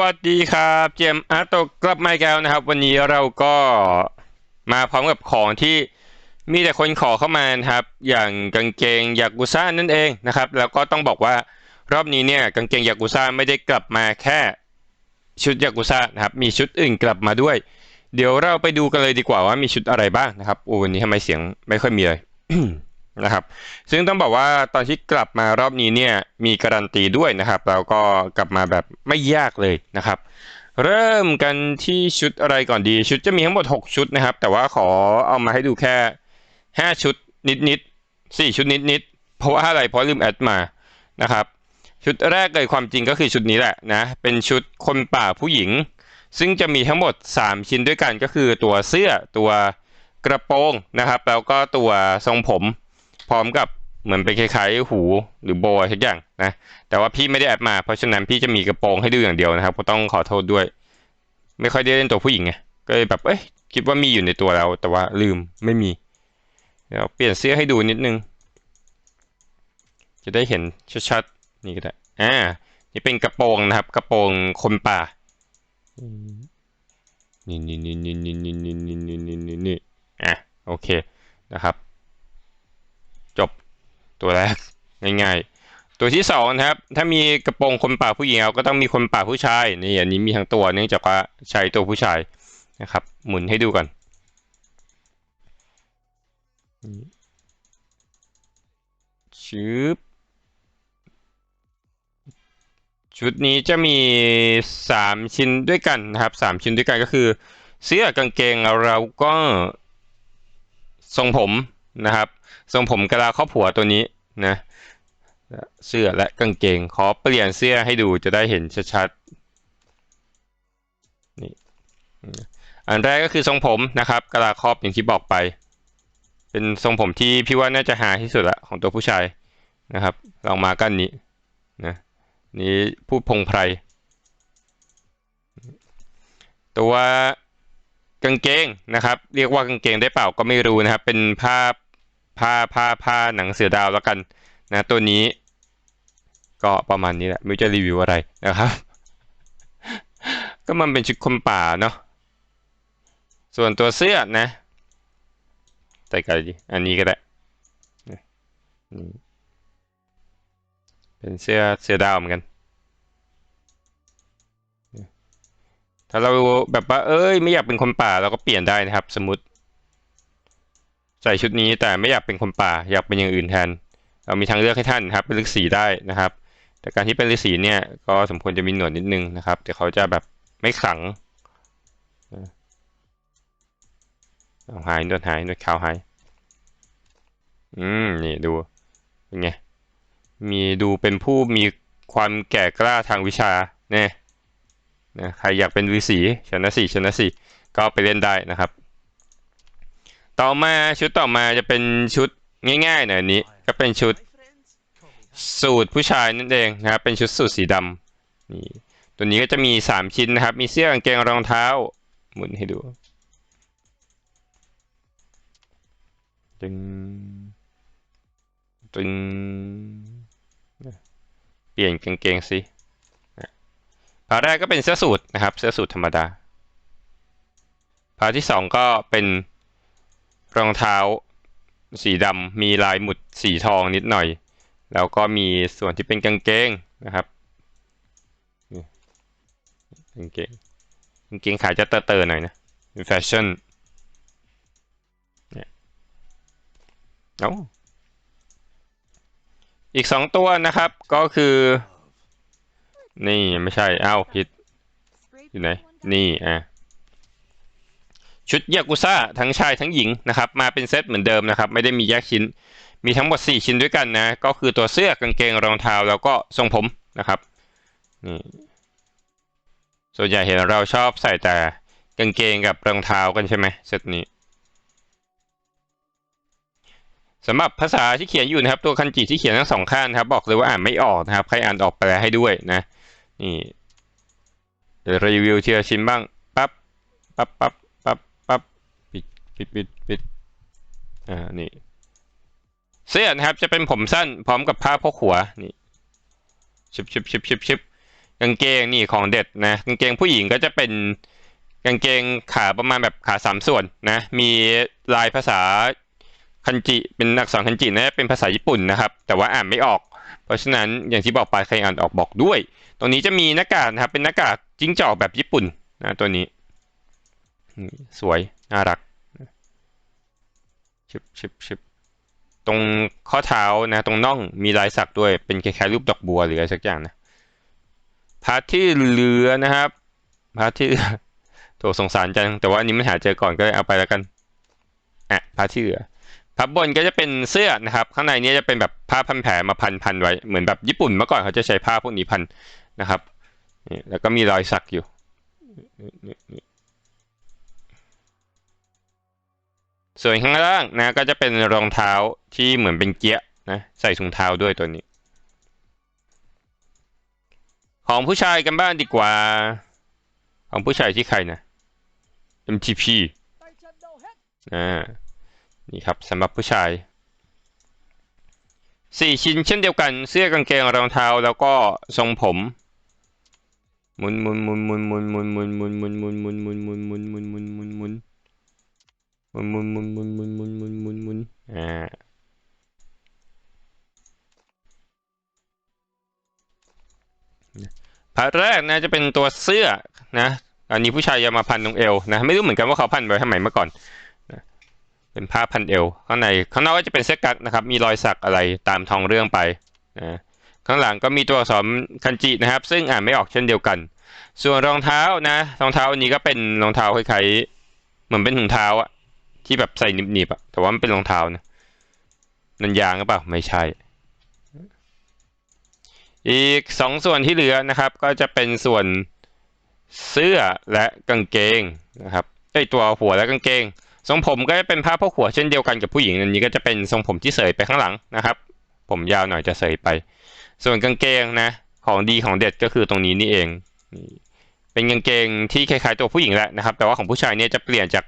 วัสดีครับเจมอาร์ตกลับมาอีกแล้วนะครับ วันนี้เราก็มาพร้อมกับของที่มีแต่คนขอเข้ามานะครับ อย่างกางเกงยากุซ่านั่นเองนะครับ แล้วก็ต้องบอกว่ารอบนี้เนี่ยกางเกงยากุซ่าไม่ได้กลับมาแค่ชุดยากุซ่านะครับมีชุดอื่นกลับมาด้วย เดี๋ยวเราไปดูกันเลยดีกว่าว่ามีชุดอะไรบ้างนะครับโอ้วันนี้ทำไมเสียงไม่ค่อยมีเลย นะครับซึ่งต้องบอกว่าตอนที่กลับมารอบนี้เนี่ยมีการันตีด้วยนะครับแล้วก็กลับมาแบบไม่ยากเลยนะครับ เริ่มกันที่ชุดอะไรก่อนดีชุดจะมีทั้งหมด 6 ชุดนะครับ แต่ว่าขอเอามาให้ดูแค่ 5 ชุดนิดๆ4ชุดนิดๆเพราะว่าอะไรเพราะลืมแอดมานะครับชุดแรกเลยความจริงก็คือชุดนี้แหละนะเป็นชุดคนป่าผู้หญิง ซึ่งจะมีทั้งหมด 3 ชิ้นด้วยกันก็คือตัวเสื้อตัวกระโปรงนะครับ แล้วก็ตัวทรงผม ร้อมกับเหมือนเป็นคล้ายๆหูหรือโบอะไรสักอย่างนะแต่ว่าพี่ไม่ได้แอดมา เพราะฉะนั้นพี่จะมีกระโปรงให้ดูอย่างเดียวนะครับ ก็ต้องขอโทษด้วย ไม่ค่อยได้เล่นตัวผู้หญิงไงก็เลยแบบเอ้ยคิดว่ามีอยู่ในตัวแล้วแต่ว่าลืมไม่มีเดี๋ยวเปลี่ยนเสื้อให้ดูนิดนึง จะได้เห็นชัดๆนี่ก็ได้อ่านี่เป็นกระโปรงนะครับ กระโปรงคนป่านี่นี่นี่นี่นี่นี่นี่นี่นี่นี่อะโอเคนะครับ จบตัวแรกง่ายๆ ตัวที่สองนะครับ ถ้ามีกระโปรงคนป่าผู้หญิงเอาก็ต้องมีคนป่าผู้ชายนี่อันนี้มีทั้งตัวเนื่องจากว่าใช้ตัวผู้ชายนะครับ หมุนให้ดูก่อนชืบชุดนี้จะมีสามชิ้นด้วยกันนะครับสามชิ้นด้วยกันก็คือ เสื้อกางเกงเราก็ทรงผม นะครับ ทรงผมกะลาครอบหัวตัวนี้นะเสื้อและกางเกง ขอเปลี่ยนเสื้อให้ดูจะได้เห็นชัดๆนี่อันแรกก็คือทรงผมนะครับกะลาครอบอย่างที่บอกไป เป็นทรงผมที่พี่ว่าน่าจะหาที่สุดละของตัวผู้ชายนะครับลองมากันนี้นะนี่พูดพงไพรตัวกางเกงนะครับ เรียกว่ากางเกงได้เปล่าก็ไม่รู้นะครับ เป็นผ้า ผ้าผ้าผ้าหนังเสือดาวแล้วกันนะตัวนี้ ก็ประมาณนี้แหละไม่จะรีวิวอะไรนะครับ ก็มันเป็นชุดคนป่าเนาะส่วนตัวเสื้อนะใส่กันดีอันนี้ก็ได้นี่เป็นเสื้อเสื้อดาวเหมือนกัน ถ้าเราแบบว่า เอ้ย ไม่อยากเป็นคนป่าเราก็เปลี่ยนได้นะครับ สมมติ ใส่ชุดนี้แต่ไม่อยากเป็นคนป่าอยากเป็นอย่างอื่นแทนเรามีทางเลือกให้ท่านครับเป็นฤาษีได้นะครับ แต่การที่เป็นฤาษีเนี่ยก็สมควรจะมีหนวดนิดนึงนะครับแต่เขาจะแบบไม่ขังเอาหายหนวดหายหนวดขาวหายอืมนี่ดูเป็นไงมีดูเป็นผู้มีความแก่กล้าทางวิชาเนี่ยนะใครอยากเป็นฤาษีชนะสี่ชนะสี่ก็ไปเล่นได้นะครับ ต่อมาชุดต่อมาจะเป็นชุดง่ายๆหน่อยนี้ ก็เป็นชุดสูตรผู้ชายนั่นเองนะครับเป็นชุดสูทสีดำนี่ตัวนี้ก็จะมีสามชิ้นนะครับ มีเสื้อกางเกงรองเท้า หมุนให้ดูตึงตึงเปลี่ยนกางเกงสิพาแรกก็เป็นเสื้อสูทนะครับ เสื้อสูทธรรมดาพาที่สองก็เป็น รองเท้าสีดำมีลายหมุดสีทองนิดหน่อย แล้วก็มีส่วนที่เป็นกางเกงนะครับกางเกงกางเกงขายจะเตอร์ๆหน่อยนะแฟชั่นเนี่ยเอาอีกสองตัวนะครับก็คือ นี่ไม่ใช่อ้าวผิดอยู่ไหน นี่อะ ชุดยากุซ่าทั้งชายทั้งหญิงนะครับมาเป็นเซตเหมือนเดิมนะครับไม่ได้มีแยกชิ้น มีทั้งหมด 4 ชิ้นด้วยกันนะ ก็คือตัวเสื้อกางเกงรองเท้าแล้วก็ทรงผมนะครับนี่ส่วนใหญ่เห็นเราชอบใส่แต่กางเกงกับรองเท้ากันใช่ไหมเซตนี้สำหรับภาษาที่เขียนอยู่นะครับ ตัวคันจิที่เขียนทั้งสองข้างครับ บอกเลยว่าอ่านไม่ออกนะครับ ใครอ่านออกแปลให้ด้วยนะนี่เดี๋ยวรีวิวเทีละชิ้นบ้างปั๊บปั๊บปั๊บปั๊บปั๊บ ปิดปิดปิดอ่านี่ เสื้อนะครับ จะเป็นผมสั้นพร้อมกับผ้าพกหัวนี่ชิบชิบชิบชิบชิบกางเกงนี่ของเด็ดนะกางเกงผู้หญิงก็จะเป็นกางเกงขาประมาณแบบขาสามส่วนนะ มีลายภาษาคันจิเป็นหนักษงคันจินะเป็นภาษาญี่ปุ่นนะครับ แต่ว่าอ่านไม่ออก เพราะฉะนั้นอย่างที่บอกไปใครอ่านออกบอกด้วย ตรงนี้จะมีหน้ากากนะครับ เป็นหน้ากากจิ้งจอกแบบญี่ปุ่นนะตัวนี้ สวยน่ารัก ชิบชิบชิบตรงข้อเท้านะ ตรงน่องมีลายสักด้วยเป็นคล้ายๆรูปดอกบัวหรืออะไรสักอย่างนะพาร์ทที่เหลือนะครับพาร์ทที่โกสงสารจัง แต่ว่าอันนี้มันหาเจอก่อนก็เเอาไปแล้วกันอะพาร์ทที่เหลือพับบนก็จะเป็นเสื้อนะครับ ข้างในนี้จะเป็นแบบผ้าพันแผลมาพันพันไว้เหมือนแบบญี่ปุ่นเมื่อก่อนเขาจะใช้ผ้าพวกนี้พันนะครับแล้วก็มีรอยสักอยู่ ส่วนข้างล่างนะก็จะเป็นรองเท้าที่เหมือนเป็นเกียร์นะใส่ถุงเท้าด้วยตัวนี้ ของผู้ชายกันบ้างดีกว่า ของผู้ชายที่ใครนะ MTP อ่นี่ครับสำหรับผู้ชายสี่ชิ้นเช่นเดียวกันเสื้อกางเกงรองเท้าแล้วก็ทรงผมหมุนหมุนหมุนหมุนหมุนหมุนหมุนหมุนหมุนหมุนหมุนหมุนหมุนหมุนหมุนหมุน มุนมุนมุนมุนมุนมุนมุนมุนมุนอ่าพาร์ทแรกนะจะเป็นตัวเสื้อนะ อันนี้ผู้ชายจะมาพันตรงเอวนะ ไม่รู้เหมือนกันว่าเขาพันไว้ทำไมเมื่อก่อนเป็นผ้าพันเอวข้างในข้างนอกก็จะเป็นเสื้อกั๊กนะครับ มีรอยสักอะไรตามทองเรื่องไปนะข้างหลังก็มีตัวอักษรคันจินะครับ ซึ่งอ่านไม่ออกเช่นเดียวกัน ส่วนรองเท้านะรองเท้าอันนี้ก็เป็นรองเท้าคล้ายๆเหมือนเป็นถุงเท้าอะ ที่แบบใส่หนีบๆอะแต่ว่ามันเป็นรองเท้านะนันยางหรือเปล่าไม่ใช่ อีกสองส่วนที่เหลือนะครับ ก็จะเป็นส่วนเสื้อและกางเกงนะครับไอตัวหัวและกางเกง ทรงผมก็จะเป็นผ้าพกหัวเช่นเดียวกันกับผู้หญิงอันนี้ก็จะเป็นทรงผมที่เสยไปข้างหลังนะครับ ผมยาวหน่อยจะเสยไป ส่วนกางเกงนะ ของดีของเด็ดก็คือตรงนี้นี่เองเป็นกางเกงที่คล้ายๆตัวผู้หญิงแหละนะครับ แต่ว่าของผู้ชายเนี่ยจะเปลี่ยนจาก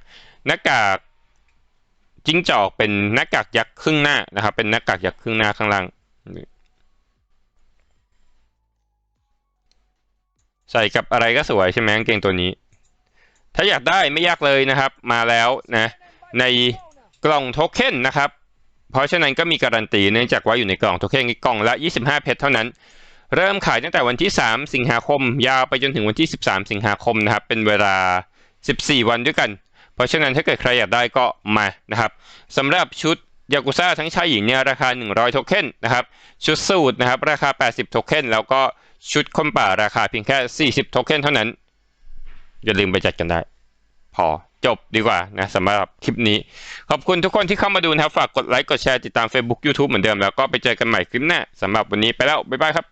หน้ากาก จิ้งจอกเป็นหน้ากากยักษ์ครึ่งหน้านะครับ เป็นหน้ากากยักษ์ครึ่งหน้าข้างล่างใส่กับอะไรก็สวยใช่ไหมกางเกงตัวนี้ ถ้าอยากได้ไม่ยากเลยนะครับ มาแล้วนะในกล่องโทเค็นนะครับ เพราะฉะนั้นก็มีการันตีเนื่องจากว่าอยู่ในกล่องโทเค็นกล่องละ 25 เพชรเท่านั้น เริ่มขายตั้งแต่วันที่ 3 สิงหาคม ยาวไปจนถึงวันที่ 13 สิงหาคมนะครับ เป็นเวลา 14 วันด้วยกัน เพราะฉะนั้นถ้าเกิดใครอยากได้ก็มานะครับสำหรับชุดยากุซ่าทั้งชายหญิงเนี่ยราคา 100 โทเค็นนะครับ ชุดสูตรนะครับ ราคา 80 โทเค็นแล้วก็ชุดคนป่าราคาเพียงแค่ 40 โทเค็นเท่านั้น อย่าลืมไปจัดกันได้ พอจบดีกว่านะสำหรับคลิปนี้ ขอบคุณทุกคนที่เข้ามาดูนะครับ ฝากกดไลค์กดแชร์ติดตาม Facebook YouTube เหมือนเดิมแล้วก็ไปเจอกันใหม่คลิปหน้าสำหรับวันนี้ไปแล้ว บ๊ายบายครับ